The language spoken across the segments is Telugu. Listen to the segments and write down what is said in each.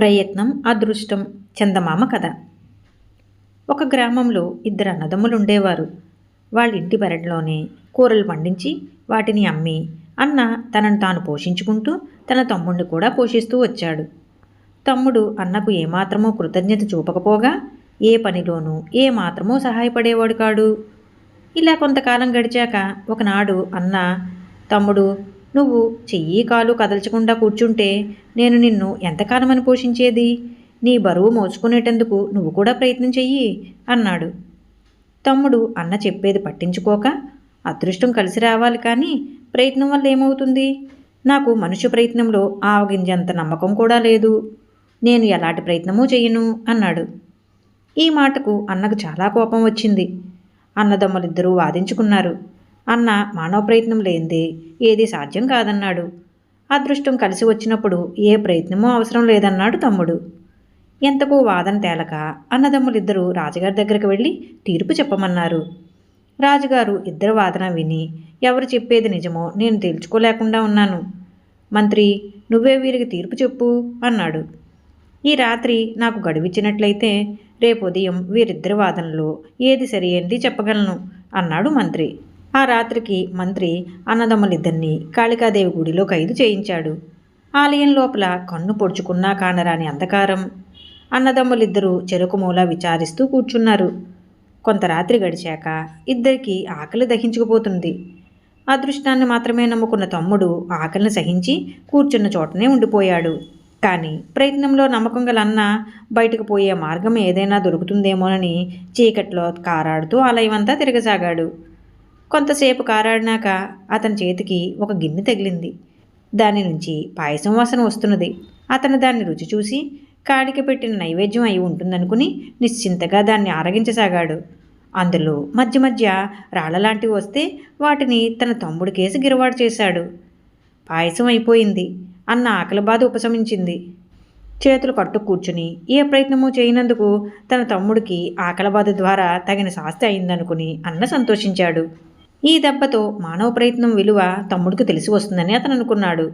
ప్రయత్నం అదృష్టం చందమామ కథ. ఒక గ్రామంలో ఇద్దరు అన్నదమ్ములు ఉండేవారు వాళ్ళ ఇంటి పెరట్లోనే కూరలు పండించి వాటిని అమ్మి అన్న తనను తాను పోషించుకుంటూ తన తమ్ముడిని కూడా పోషిస్తూ వచ్చాడు. తమ్ముడు అన్నకు ఏమాత్రమో కృతజ్ఞత చూపకపోగా ఏ పనిలోనూ ఏ మాత్రమో సహాయపడేవాడు కాడు. ఇలా కొంతకాలం గడిచాక ఒకనాడు అన్న తమ్ముడు నువ్వు చెయ్యి కాలు కదల్చకుండా కూర్చుంటే నేను నిన్ను ఎంతకాలమని పోషించేది? నీ బరువు మోసుకునేటందుకు నువ్వు కూడా ప్రయత్నం చెయ్యి అన్నాడు. తమ్ముడు అన్న చెప్పేది పట్టించుకోక అదృష్టం కలిసి రావాలి కానీ ప్రయత్నం వల్ల ఏమవుతుంది? నాకు మనుష్య ప్రయత్నంలో ఆవగింజంత నమ్మకం కూడా లేదు. నేను ఎలాంటి ప్రయత్నమూ చెయ్యను అన్నాడు. ఈ మాటకు అన్నకు చాలా కోపం వచ్చింది. అన్నదమ్ములిద్దరూ వాదించుకున్నారు. అన్న మానవ ప్రయత్నం లేనిదే ఏది సాధ్యం కాదన్నాడు. అదృష్టం కలిసి వచ్చినప్పుడు ఏ ప్రయత్నమూ అవసరం లేదన్నాడు తమ్ముడు. ఎంతకు వాదన తేలక అన్నదమ్ములిద్దరూ రాజుగారి దగ్గరికి వెళ్ళి తీర్పు చెప్పమన్నారు. రాజుగారు ఇద్దరు వాదన విని ఎవరు చెప్పేది నిజమో నేను తేల్చుకోలేకుండా ఉన్నాను. మంత్రి నువ్వే వీరికి తీర్పు చెప్పు అన్నాడు. ఈ రాత్రి నాకు గడువిచ్చినట్లయితే రేపు ఉదయం వీరిద్దరి వాదనలో ఏది సరియైంది చెప్పగలను అన్నాడు మంత్రి. ఆ రాత్రికి మంత్రి అన్నదమ్ములిద్దరినీ కాళికాదేవి గుడిలో ఖైదు చేయించాడు. ఆలయం లోపల కన్ను పొడుచుకున్నా కానరాని అంధకారం. అన్నదమ్ములిద్దరూ చెరుకు మూల విచారిస్తూ కూర్చున్నారు. కొంత రాత్రి గడిచాక ఇద్దరికి ఆకలి దహించుకుపోతుంది. అదృష్టాన్ని మాత్రమే నమ్ముకున్న తమ్ముడు ఆకలిని సహించి కూర్చున్న చోటనే ఉండిపోయాడు. కానీ ప్రయత్నంలో నమ్మకం గల అన్న బయటకు పోయే మార్గం ఏదైనా దొరుకుతుందేమోనని చీకట్లో కారాడుతూ ఆలయమంతా తిరగసాగాడు. కొంతసేపు కారాడినాక అతని చేతికి ఒక గిన్నె తగిలింది. దాని నుంచి పాయసం వాసన వస్తున్నది. అతను దాన్ని రుచి చూసి కాడికి పెట్టిన నైవేద్యం అయి ఉంటుందనుకుని నిశ్చింతగా దాన్ని ఆరగించసాగాడు. అందులో మధ్య మధ్య రాళ్ళలాంటివి వస్తే వాటిని తన తమ్ముడికేసి గిరవాడు చేశాడు. పాయసం అయిపోయింది అన్న ఆకలి బాధ ఉపశమించింది. చేతులు కట్టు కూర్చుని ఏ ప్రయత్నమూ చేయనందుకు తన తమ్ముడికి ఆకలి బాధ ద్వారా తగిన శాస్తి అయిందనుకుని అన్న సంతోషించాడు. ఈ దెబ్బతో మానవ ప్రయత్నం విలువ తమ్ముడికి తెలిసి వస్తుందని అతను అనుకున్నాడు.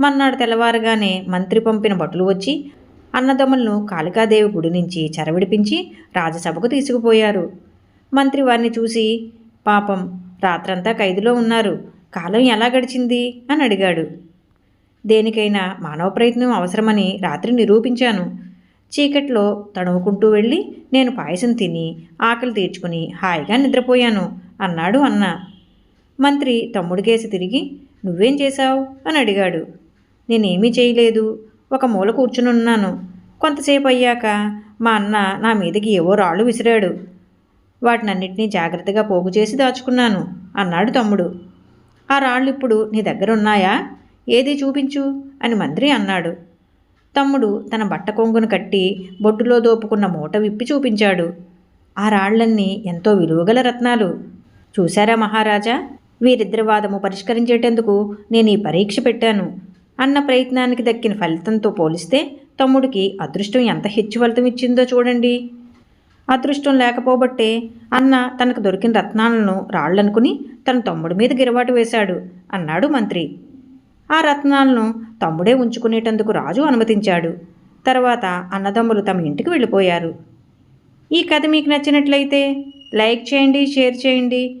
మన్నాడు తెల్లవారుగానే మంత్రి పంపిన భటులు వచ్చి అన్నదమ్ములను కాళికాదేవి గుడి నుంచి చెరవిడిపించి రాజసభకు తీసుకుపోయారు. మంత్రి వారిని చూసి పాపం రాత్రంతా ఖైదులో ఉన్నారు. కాలం ఎలా గడిచింది? అని అడిగాడు. దేనికైనా మానవ ప్రయత్నం అవసరమని రాత్రి నిరూపించాను. చీకట్లో తణువుకుంటూ వెళ్ళి నేను పాయసం తిని ఆకలి తీర్చుకుని హాయిగా నిద్రపోయాను. అన్నాడు అన్న. మంత్రి తమ్ముడికేసి తిరిగి నువ్వేం చేశావు? అని అడిగాడు. నేనేమీ చేయలేదు. ఒక మూల కూర్చునున్నాను. కొంతసేపు అయ్యాక మా అన్న నా మీదకి ఏవో రాళ్ళు విసిరాడు. వాటినన్నిటినీ జాగ్రత్తగా పోగు చేసి దాచుకున్నాను అన్నాడు తమ్ముడు. ఆ రాళ్ళు ఇప్పుడు నీ దగ్గర ఉన్నాయా ఏది చూపించు? అని మంత్రి అన్నాడు. తమ్ముడు తన బట్ట కొంగును కట్టి బొడ్డులో దోపుకున్న మూట విప్పి చూపించాడు. ఆ రాళ్ళన్నీ ఎంతో విలువగల రత్నాలు. చూశారా మహారాజా? వీరిద్దరి వాదము పరిష్కరించేటందుకు నేను ఈ పరీక్ష పెట్టాను. అన్న ప్రయత్నానికి దక్కిన ఫలితంతో పోలిస్తే తమ్ముడికి అదృష్టం ఎంత హెచ్చు ఫలితం ఇచ్చిందో చూడండి. అదృష్టం లేకపోబట్టే అన్న తనకు దొరికిన రత్నాలను రాళ్ళనుకుని తన తమ్ముడి మీద గిరవాటు వేశాడు అన్నాడు మంత్రి. ఆ రత్నాలను తమ్ముడే ఉంచుకునేటందుకు రాజు అనుమతించాడు. తర్వాత అన్నదమ్ములు తమ ఇంటికి వెళ్ళిపోయారు. ఈ కథ మీకు నచ్చినట్లయితే లైక్ చేయండి షేర్ చేయండి.